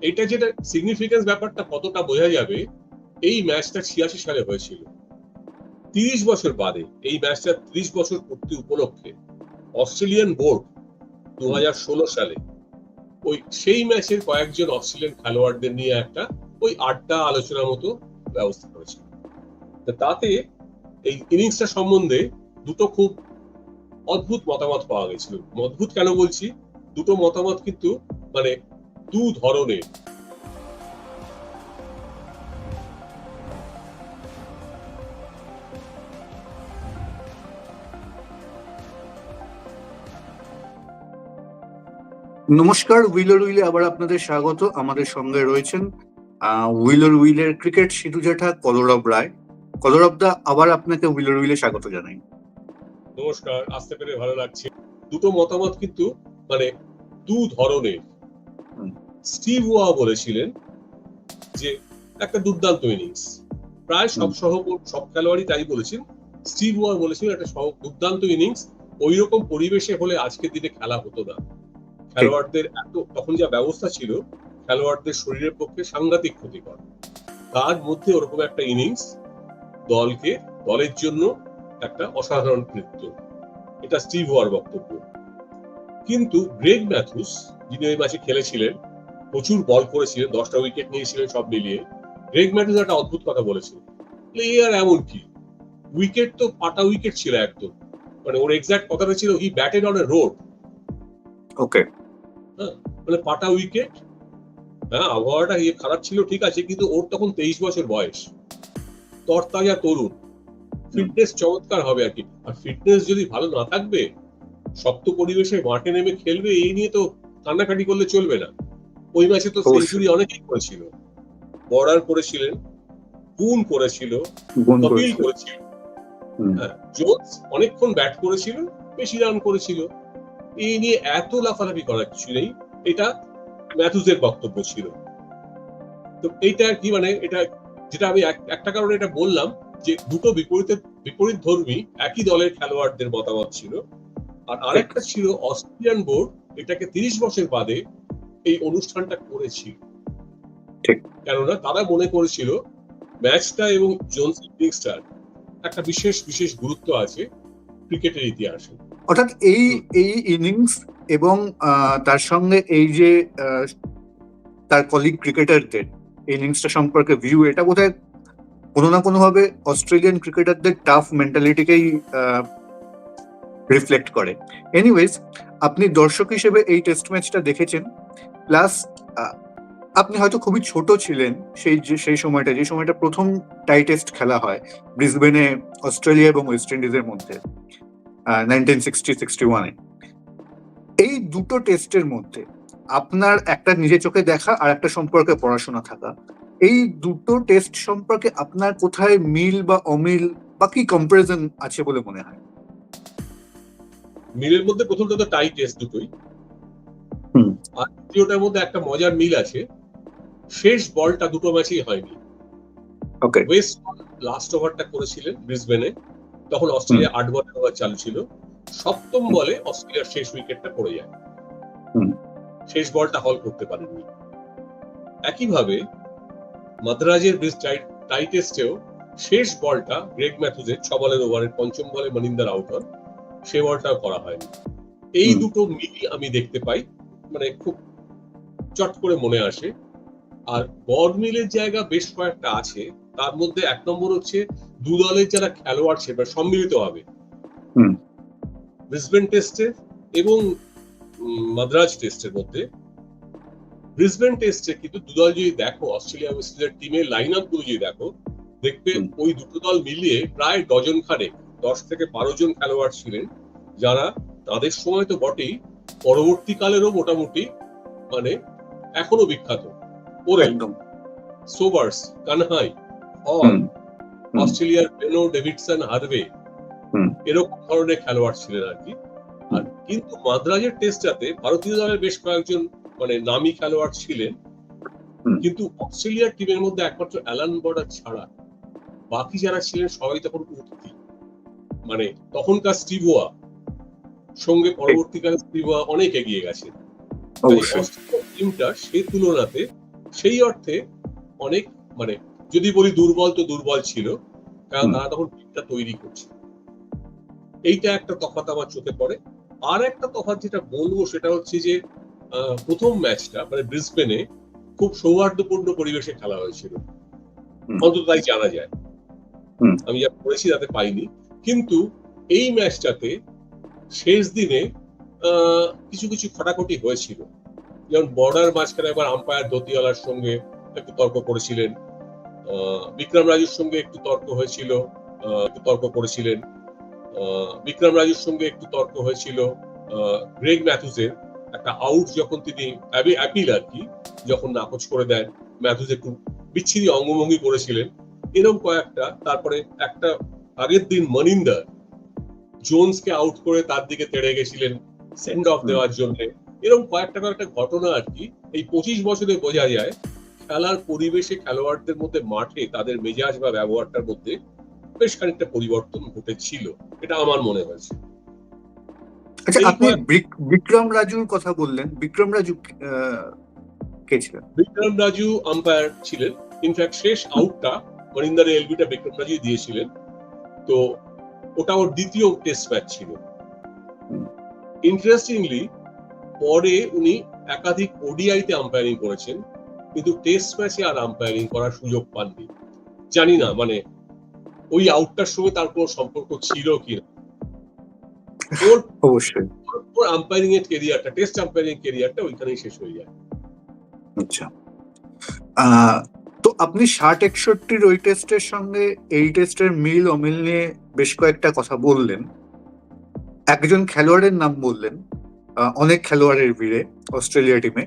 এটা যেটা সিগনিফিকেন্স ব্যাপারটা কতটা বোঝা যাবে, এই ম্যাচটা ছিয়াশি সালে হয়েছিল। তিরিশ বছর বাদে এই ম্যাচটা ত্রিশ বছর পূর্তি উপলক্ষে অস্ট্রেলিয়ান বোর্ড দু সালে ওই সেই ম্যাচের কয়েকজন অস্ট্রেলিয়ান খেলোয়াড়দের নিয়ে একটা ওই আড্ডা আলোচনার মতো ব্যবস্থা করেছিল। তো তাতে এই ইনিংসটা সম্বন্ধে দুটো খুব অদ্ভুত মতামত পাওয়া গেছিল। অদ্ভুত কেন বলছি? দুটো মতামত কিন্তু মানে দু ধরনের। নমস্কার উইলার উইলে আবার আপনাদের স্বাগত। আমাদের সঙ্গে রয়েছেন আহ, উইলার উইলের ক্রিকেট সিধু জেঠা কলরব রায়। কলরব দা আবার আপনাকে উইলার উইলে স্বাগত জানাই। নমস্কার আসতে পেরে ভালো লাগছে। দুটো মতামত কিন্তু মানে দু ধরনের। স্টিভ ওয়া বলেছিলেন যে একটা দুর্দান্ত ইনিংস। প্রায় সব। সহ সব খেলোয়াড়ই তাই বলেছেন। স্টিভ ওয়া বলেছিলেন একটা সহ- দুর্দান্ত ইনিংস ওই রকম পরিবেশে হলে আজকের দিনে খেলা হতো না। খেলোয়াড়দের এত তখন যা ব্যবস্থা ছিল খেলোয়াড়দের শরীরের পক্ষে সাংঘাতিক ক্ষতিকর। তার মধ্যে ওরকম একটা ইনিংস দলকে দলের জন্য একটা অসাধারণ কৃত্য। এটা স্টিভ ওয়ার বক্তব্য। কিন্তু গ্রেগ ম্যাথুস যিনি ওই ম্যাচে খেলেছিলেন প্রচুর বল করেছিলেন দশটা উইকেট নিয়েছিলেন সব মিলিয়ে। গ্রেগ ম্যাথুস একটা অদ্ভুত কথা বলেছিল প্লেয়ার এমন কি? উইকেট তো পাটা উইকেট ছিল একদম। মানে ওর এক্সাক্ট কথাটা ছিল he batted on a road okay মানে পাটা উইকেট হ্যাঁ আবহাওয়াটা ইয়ে খারাপ ছিল ঠিক আছে কিন্তু ওর তখন তেইশ বছর বয়স। তরতাজা তরুণ। ফিটনেস চমৎকার হবে আর কি। আর ফিটনেস যদি ভালো না থাকবে শক্ত পরিবেশে মাঠে নেমে খেলবে এই নিয়ে তো কান্নাকাটি করলে চলবে না। ওই ম্যাচে তো সেঞ্চুরি অনেকেই করেছিল। বর্ডার করেছিলেন বুন করেছিল কপিল করেছিল। হ্যাঁ জোন্স অনেকক্ষণ ব্যাট করেছিল বেশি রান করেছিল। এই নিয়ে এত লাফালাফি করার কিছু নেই। এটা ম্যাথুজের বক্তব্য ছিল। তো এইটা কি মানে এটা যেটা আমি একটা কারণে এটা বললাম যে দুটো বিপরীত বিপরীত ধর্মী একই দলের খেলোয়াড়দের মতামত ছিল। আর আরেকটা ছিল অস্ট্রেলিয়ান বোর্ড এটাকে তিরিশ বছর বাদে এই অনুষ্ঠানটা করেছিল ঠিক। কেননা তারা মনে করেছিল ম্যাচটা এবং জোন্স ইনিংসটার একটা বিশেষ বিশেষ গুরুত্ব আছে ক্রিকেটের ইতিহাসে। অর্থাৎ এই এই ইনিংস এবং তার সঙ্গে এই যে তার কলিগ ক্রিকেটারদের এই ইনিংসটা সম্পর্কে ভিউ এটা বোধহয় কোনো না কোনো ভাবে অস্ট্রেলিয়ান ক্রিকেটারদের টাফ মেন্টালিটিকেই রিফ্লেক্ট করে। এনিওয়েজ আপনি দর্শক হিসেবে এই টেস্ট ম্যাচটা দেখেছেন। প্লাস আপনি হয়তো খুবই ছোট ছিলেন সেই সেই সময়টা, যে সময়টা প্রথম টাই টেস্ট খেলা হয় ব্রিসবেনে, অস্ট্রেলিয়া এবং ওয়েস্ট ইন্ডিজের মধ্যে এই দুটো টেস্টের মধ্যে আপনার একটা নিজে চোখে দেখা আর একটা সম্পর্কে পড়াশোনা থাকা। এই দুটো টেস্ট সম্পর্কে আপনার কোথায় মিল বা অমিল বা কি কম্পারিজন আছে বলে মনে হয়? মিলের মধ্যে প্রথমটা তো টাই টেস্ট দুটোই। আর মধ্যে একটা মজার মিল আছে। শেষ বলটা দুটো ম্যাচেই হয়নি। ওকে ওয়েস্ট লাস্ট ওভারটা করেছিলেন ব্রিসবেনে তখন অস্ট্রেলিয়া আট বলের ওভার চালু ছিল। সপ্তম বলে অস্ট্রেলিয়ার শেষ উইকেটটা পড়ে যায়। শেষ বলটা হল করতে পারেননি। একইভাবে মাদ্রাজের ব্রিজ টাই টেস্টেও শেষ বলটা গ্রেগ ম্যাথুজের ছ বলের ওভারের পঞ্চম বলে মনিন্দার আউট হন। সে বলটাও করা হয়নি। এই দুটো মিলই আমি দেখতে পাই। মানে খুব চট করে মনে আসে। আর গড মিলের জায়গা বেশ কয়েকটা আছে। তার মধ্যে এক নম্বর হচ্ছে দু দলের যারা খেলোয়াড় ছিল সম্মিলিত হবে। ব্রিসবেন টেস্টে এবং মাদ্রাজ টেস্টের মধ্যে। ব্রিসবেন টেস্টে কিন্তু দু দল যদি দেখো অস্ট্রেলিয়া ওয়েস্ট ইন্ডিজের টিমের লাইন আপগুলো যদি দেখো দেখবে ওই দুটো দল মিলিয়ে প্রায় ডজন খানেক দশ থেকে বারো জন খেলোয়াড় ছিলেন। যারা তাদের সময় তো বটেই পরবর্তীকালেরও মোটামুটি মানে এখনও বিখ্যাত। Worrell Sobers Kanhai. অস্ট্রেলিয়ার বেনো ডেভিডসন হারভে এরকম ধরনের খেলোয়াড় ছিলেন আর কি। আর কিন্তু মাদ্রাজের টেস্টটাতে ভারতীয় দলের বেশ কয়েকজন মানে নামি খেলোয়াড় ছিলেন। কিন্তু অস্ট্রেলিয়ার টিমের মধ্যে একমাত্র অ্যালান বর্ডার ছাড়া বাকি যারা ছিলেন সবাই তখন উঠতি। মানে তখনকার স্টিভোয়া সঙ্গে পরবর্তীকালে স্টিভোয়া অনেক এগিয়ে গেছে। টিমটা সে তুলনাতে সেই অর্থে অনেক মানে যদি বলি দুর্বল তো দুর্বল ছিল কারণ তারা তখন টিমটা তৈরি করছে। এইটা একটা তফাৎ আমার চোখে পড়ে। আর একটা তফাৎ যেটা বলব সেটা হচ্ছে যে প্রথম ম্যাচটা মানে ব্রিসবেনে খুব সৌহার্দ্যপূর্ণ পরিবেশে খেলা হয়েছিল। অন্তত তাই জানা যায়। আমি যা পড়েছি তাতে পাইনি। কিন্তু এই ম্যাচটাতে শেষ দিনে কিছু কিছু খটাখটি হয়েছিল। যেমন বর্ডার মাঝখানে একবার আম্পায়ার দতিওয়ালার সঙ্গে একটু তর্ক করেছিলেন। বিক্রম রাজুর সঙ্গে একটু তর্ক হয়েছিল একটু তর্ক করেছিলেন। বিক্রম রাজুর সঙ্গে একটু তর্ক হয়েছিল গ্রেগ ম্যাথুজের একটা আউট যখন তিনি অ্যাপিল আর কি, যখন নাকচ করে দেন, ম্যাথুজ একটু বিচ্ছিরি অঙ্গভঙ্গি করেছিলেন। এরকম কয়েকটা, তারপরে একটা আগের দিন মনিন্দার জোনসকে আউট করে তার দিকে তেড়ে গেছিলেন সেন্ড অফ দেওয়ার জন্য। এরকম কয়েকটা কয়েকটা ঘটনা আর কি এই পঁচিশ বছরে বোঝা যায় খেলার পরিবেশে খেলোয়াড়দের মধ্যে মাঠে তাদের মেজাজ বা ব্যবহারটার মধ্যে বেশ খানিকটা পরিবর্তন ঘটেছিল এটা আমার মনে হয়েছে। আচ্ছা আপনি বিক্রম রাজুর কথা বললেন বিক্রম রাজু কে ছিলেন? বিক্রম রাজু আম্পায়ার ছিলেন ইনফ্যাক্ট শেষ আউটটা মনিন্দার এলবিটা বিক্রম রাজু দিয়েছিলেন। তো ওটা ওর দ্বিতীয় টেস্ট ম্যাচ ছিল। ইন্টারেস্টিংলি পরে উনি একাধিক ওডিআইতে আম্পায়ারিং করেছেন কিন্তু টেস্ট ম্যাচে আর আম্পায়ারিং করার সুযোগ পাননি। জানি না মানে ওই আউটটার সঙ্গে তার কোনো সম্পর্ক ছিল কি না ওর অবশ্যই। ওর আম্পায়ারিং এর কেরিয়ারটা টেস্ট আম্পায়ারিং কেরিয়ারটা ওইখানেই শেষ হয়ে যায়। আচ্ছা। তো আপনি ষাট একষট্টির ওই টেস্টের সঙ্গে এই টেস্টের মিল অমিল নিয়ে বেশ কয়েকটা কথা বললেন। একজন খেলোয়াড়ের নাম বললেন অনেক খেলোয়াড়ের ভিড়ে অস্ট্রেলিয়া টিমে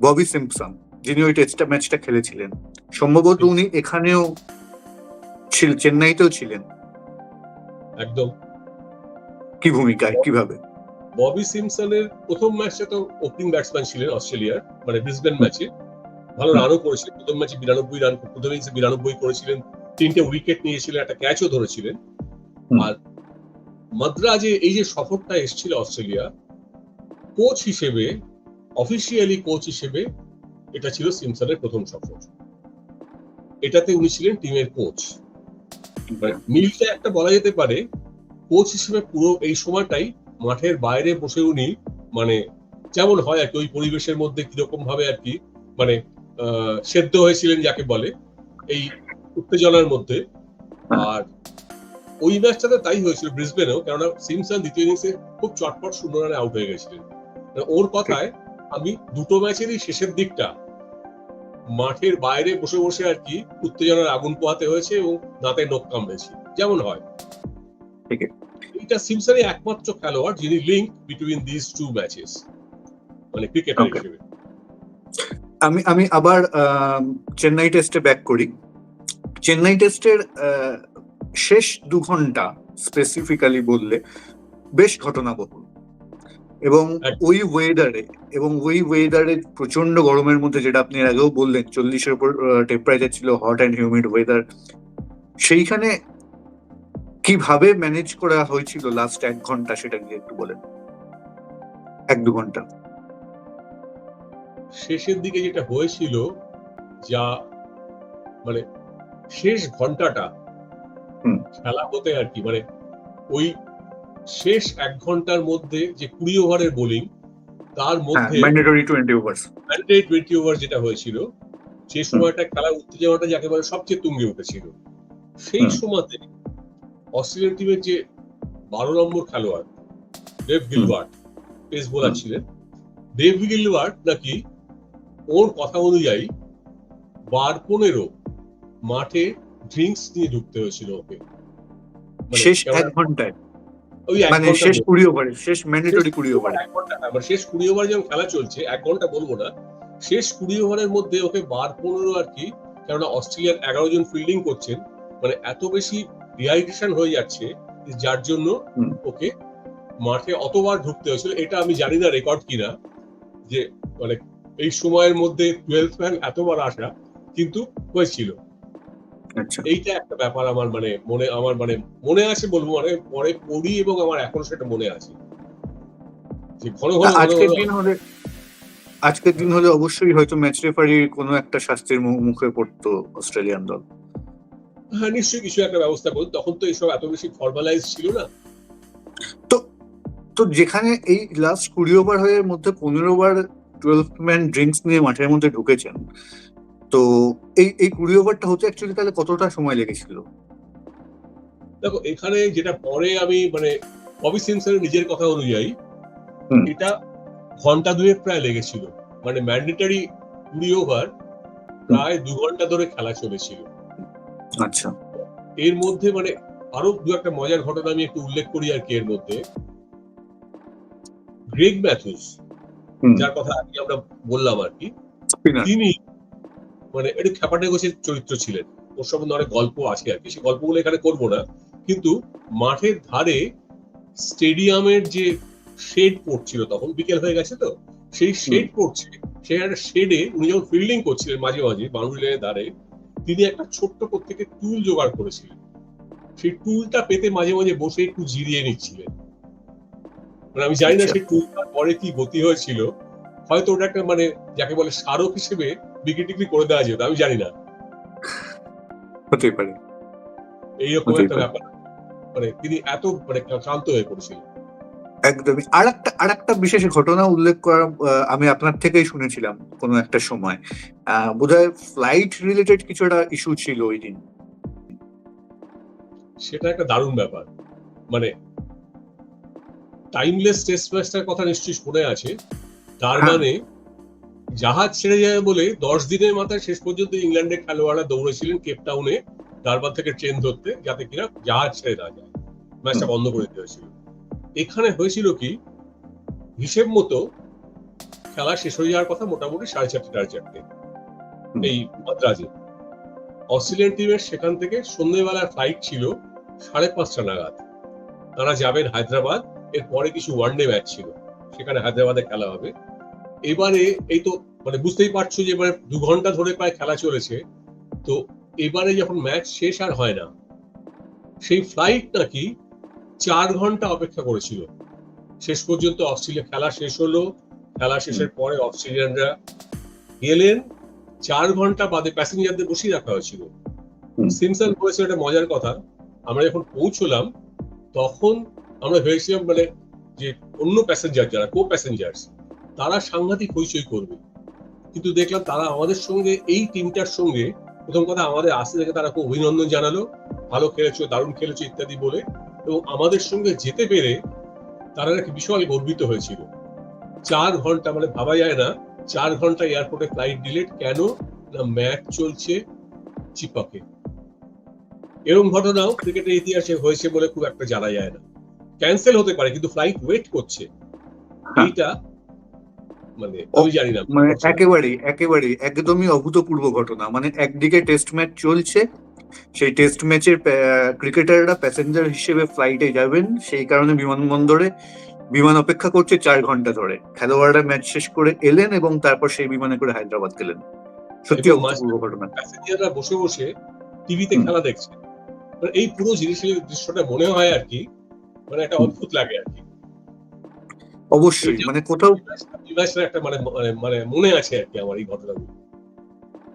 ববি সিম্পসন যিনি ওই টেস্টটা ম্যাচটা খেলেছিলেন। সম্ভবত উনি এখানেও ছিল চেন্নাইতেও ছিলেন। একদম। কি ভূমিকায় কীভাবে? ববি সিমসনের প্রথম ম্যাচটা তো ওপেনিং ব্যাটসম্যান ছিলেন অস্ট্রেলিয়ার মানে ব্রিসবেন ম্যাচে ভালো রানও করেছিলেন। প্রথম ম্যাচে বিরানব্বই রান প্রথম ইনিংসে বিরানব্বই করেছিলেন। তিনটে উইকেট নিয়েছিলেন একটা ক্যাচও ধরেছিলেন। আর মাদ্রাজে এই যে সফরটা এসেছিল অস্ট্রেলিয়া কোচ হিসেবে অফিসিয়ালি কোচ হিসেবে এটা ছিল সিমসনের প্রথম সফর। এটাতে উনি ছিলেন টিমের কোচ মানে মিলটা একটা বলা যেতে পারে কোচ হিসেবে পুরো এই সময়টাই মাঠের বাইরে বসে উনি মানে যেমন হয় আর কি ওই পরিবেশের মধ্যে কীরকম ভাবে আর কি মানে সেদ্ধ হয়েছিলেন যাকে বলে এই উত্তেজনার মধ্যে। আর ওই ম্যাচটাতে তাই হয়েছিল ব্রিসবেনেও কেননা সিমসন দ্বিতীয় ইনিংসে খুব চটপট শূন্য রানে আউট হয়ে গেছিলেন। মানে ওর কথায় আমি দুটো ম্যাচেরই শেষের দিকটা মাঠের বাইরে বসে বসে আর কি উত্তেজনার আগুন পোহাতে হয়েছে এবং দাঁতে নখ কামড়েছি। যেমন হয়। এইটা সিমসনই একমাত্র খেলোয়াড় যিনি link between this two matches মানে ক্রিকেটার হিসেবে। আমি আমি আবার চেন্নাই টেস্টে ব্যাক করি। চেন্নাই টেস্টের শেষ দু ঘণ্টা স্পেসিফিক্যালি বললে বেশ ঘটনাবহুল। এবং ওই ওয়েদারে এবং ওই ওয়েদারে প্রচণ্ড গরমের মধ্যে যেটা আপনি এর আগেও বললেন চল্লিশের উপর টেম্পারেচার ছিল হট অ্যান্ড হিউমিড ওয়েদার সেইখানে কীভাবে ম্যানেজ করা হয়েছিল লাস্ট এক ঘণ্টা সেটা নিয়ে একটু বলেন। এক দু ঘণ্টা। শেষের দিকে যেটা হয়েছিল যা মানে শেষ ঘন্টাটা খেলা হতে আর কি মানে ওই শেষ এক ঘণ্টার মধ্যে যে কুড়ি ওভারের বোলিং তার হ্যাঁ মধ্যে ম্যান্ডেটরি টোয়েন্টি ওভার যেটা হয়েছিল সেই সময়টা খেলার উত্তেজনাটা যাকে বলে সবচেয়ে তুঙ্গে উঠেছিল। সেই সময়তে অস্ট্রেলিয়ান টিমের যে বারো নম্বর খেলোয়াড় ডেভ গিলবার্ট পেস বোলার ছিলেন ডেভ গিলবার্ট নাকি ওর কথা অনুযায়ী বার পনেরো মাঠে ড্রিঙ্কস নিয়ে ঢুকতে হয়েছিল ওকে। মানে শেষ এক ঘন্টায়। ওই মানে শেষ কুড়ি ওভারে শেষ ম্যান্ডেটরি কুড়ি ওভারে এক ঘণ্টা না, শেষ কুড়ি ওভার যখন খেলা চলছে এক ঘণ্টা বলব না শেষ কুড়ি ওভারের মধ্যে ওকে বার পনেরো আর কি কেননা অস্ট্রেলিয়ার এগারো জন ফিল্ডিং করছেন মানে এত বেশি ডিহাইড্রেশন হয়ে যাচ্ছে যার জন্য ওকে মাঠে অতবার ঢুকতে হয়েছিল। এটা আমি জানি না রেকর্ড কিনা যে মানে এই সময়ের মধ্যে টুয়েলভ ম্যান এতবার আসা কিন্তু হয়েছিল। আচ্ছা। এইটা একটা ব্যাপার আমার মানে মনে আমার মানে মনে আছে বলব মানে পরে পড়ি এবং আমার এখনও সেটা মনে আছে। ঘন ঘন ঘন আজকের দিন হলে আজকের দিন হলে অবশ্যই হয়তো ম্যাচ রেফারির কোনো একটা শাস্তির মুখে পড়তো অস্ট্রেলিয়ান দল। হ্যাঁ নিশ্চয়ই কিছু একটা ব্যবস্থা করুন। তখন তো এইসব এত বেশি ফর্মালাইজ ছিল না। তো তো যেখানে এই লাস্ট কুড়ি ওভার হয়ে মধ্যে পনেরো ওভার টুয়েলভ ম্যান ড্রিঙ্কস নিয়ে মাঠের মধ্যে ঢুকেছেন। তো এই এই কুড়ি ওভারটা হতে অ্যাকচুয়ালি তাহলে কতটা সময় লেগেছিল? দেখো এখানে যেটা পরে আমি মানে ববি সিমসনের নিজের কথা অনুযায়ী এটা ঘণ্টা দুয়েক প্রায় লেগেছিল। মানে ম্যান্ডেটারি কুড়ি ওভার প্রায় দু ঘণ্টা ধরে খেলা চলেছিল। আচ্ছা। এর মধ্যে মানে আরও দু একটা মজার ঘটনা আমি একটু উল্লেখ করি আর কি এর মধ্যে। গ্রেগ ম্যাথুস যার কথা আগে আমরা বললাম আর কি তিনি মানে একটু খ্যাপাটে গোছের চরিত্র ছিলেন। ওর সম্বন্ধে অনেক গল্প আছে আর কি। সেই গল্পগুলো এখানে করব না। কিন্তু মাঠের ধারে স্টেডিয়ামের যে শেড পড়ছিল তখন বিকেল হয়ে গেছে তো? সেই শেড পড়ছে সেই একটা শেডে উনি যখন ফিল্ডিং করছিলেন মাঝে মাঝে বাউন্ডারি লাইনের ধারে তিনি একটা ছোট্ট থেকে টুল জোগাড় করেছিলেন। সেই টুলটা পেতে মাঝে মাঝে বসে একটু জিরিয়ে নিচ্ছিলেন। মানে আমি জানি না আচ্ছা। সেই টুলটার পরে কি গতি হয়েছিল। হয়তো ওটা একটা মানে যাকে বলে স্মারক হিসেবে বিক্রি টিক্রি করে দেওয়া যেত আমি জানি না। হতেই পারে। এইরকম একটা ব্যাপার। মানে তিনি এত মানে ক্লান্ত হয়ে পড়েছিলেন। একদমই। আর একটা আর একটা বিশেষ ঘটনা উল্লেখ করা আমি আপনার থেকেই শুনেছিলাম কোনো একটা সময়। আহ, বোধহয় ফ্লাইট রিলেটেড কিছু একটা ইস্যু ছিল ওই দিন। সেটা একটা দারুণ ব্যাপার। মানে টাইমলেস টেস্ট ম্যাচটার কথা নিশ্চয়ই শুনে আছে। তার হ্যাঁ। মানে জাহাজ ছেড়ে যায় বলে দশ দিনের মাথায় শেষ পর্যন্ত ইংল্যান্ডের খেলোয়াড়রা দৌড়েছিলেন কেপ টাউনে তারপর থেকে ট্রেন ধরতে যাতে কিনা জাহাজ ছেড়ে না যায়। ম্যাচটা বন্ধ করে দেওয়া হয়েছিল। এখানে হয়েছিল কি হিসেব মতো খেলা শেষ হয়ে যাওয়ার কথা মোটামুটি সাড়ে চারটে সাড়ে চারটে। এই মাদ্রাজে। অস্ট্রেলিয়ান টিমের সেখান থেকে সন্ধ্যেবেলার ফ্লাইট ছিল সাড়ে পাঁচটা নাগাদ। তারা যাবেন হায়দ্রাবাদ এর পরে কিছু ওয়ানডে ম্যাচ ছিল। সেখানে হায়দ্রাবাদে খেলা হবে। এবারে এই তো মানে বুঝতেই পারছ যে এবারে দু ঘণ্টা ধরে প্রায় খেলা চলেছে। তো এবারে যখন ম্যাচ শেষ আর হয় না সেই ফ্লাইট নাকি চার ঘণ্টা অপেক্ষা করেছিল। শেষ পর্যন্ত অস্ট্রেলিয়া খেলা শেষ হলো। খেলা শেষের পরে অস্ট্রেলিয়ানরা গেলেন। চার ঘণ্টা বাদে প্যাসেঞ্জারদের বসিয়ে রাখা হয়েছিল। সিমসন বলেছে একটা মজার কথা। আমরা যখন পৌঁছলাম তখন আমরা ভেবেছিলাম মানে যে অন্য প্যাসেঞ্জার যারা কো প্যাসেঞ্জার তারা সাংঘাতিক হইচই করবে। কিন্তু দেখলাম তারা আমাদের সঙ্গে, এই টিমটার সঙ্গে প্রথম কথা আমাদের আসতে থেকে তারা খুব অভিনন্দন জানালো, ভালো খেলেছো, দারুণ খেলেছো ইত্যাদি বলে। এবং আমাদের সঙ্গে যেতে পেরে তারা নাকি বিশাল গর্বিত হয়েছিল। চার ঘণ্টা মানে ভাবা যায় না, চার ঘণ্টা এয়ারপোর্টে ফ্লাইট ডিলেট কেন? না ম্যাচ চলছে চিপাকে এরকম ঘটনাও ক্রিকেটের ইতিহাসে হয়েছে বলে খুব একটা জানা যায় না। ক্যান্সেল হতে পারে কিন্তু ফ্লাইট ওয়েট করছে। হ্যাঁ। এইটা মানে আমি জানি না। মানে একেবারেই একেবারেই একদমই অভূতপূর্ব ঘটনা। মানে একদিকে টেস্ট ম্যাচ চলছে সেই টেস্ট ম্যাচের ক্রিকেটাররা প্যাসেঞ্জার হিসেবে ফ্লাইটে যাবেন। সেই কারণে বিমানবন্দরে বিমান অপেক্ষা করছে চার ঘণ্টা ধরে। খেলোয়াড়রা ম্যাচ শেষ করে এলেন এবং তারপর সেই বিমানে করে হায়দ্রাবাদ গেলেন। সত্যি অভূতপূর্ব ঘটনা। প্যাসেঞ্জাররা বসে বসে টিভিতে খেলা দেখছে। মানে এই পুরো জিনিসের দৃশ্যটা মনে হয় আর কি মানে একটা অদ্ভুত লাগে আর কি। অবশ্যই মানে কোথাও একটা মানে মানে- মানে মনে আছে আর কি আমার এই ঘটনাগুলো।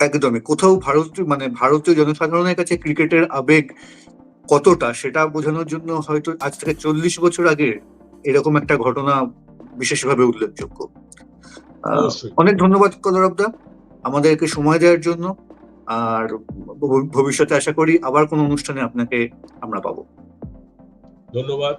একদমই কোথাও মানে ভারতীয় জনসাধারণের কাছে ক্রিকেটের আবেগ কতটা সেটা বোঝানোর জন্য হয়তো আজ থেকে চল্লিশ বছর আগে এরকম একটা ঘটনা বিশেষভাবে উল্লেখযোগ্য। অনেক ধন্যবাদ কলরবদা আমাদেরকে সময় দেওয়ার জন্য। আর ভবিষ্যতে আশা করি আবার কোনো অনুষ্ঠানে আপনাকে আমরা পাবো। ধন্যবাদ।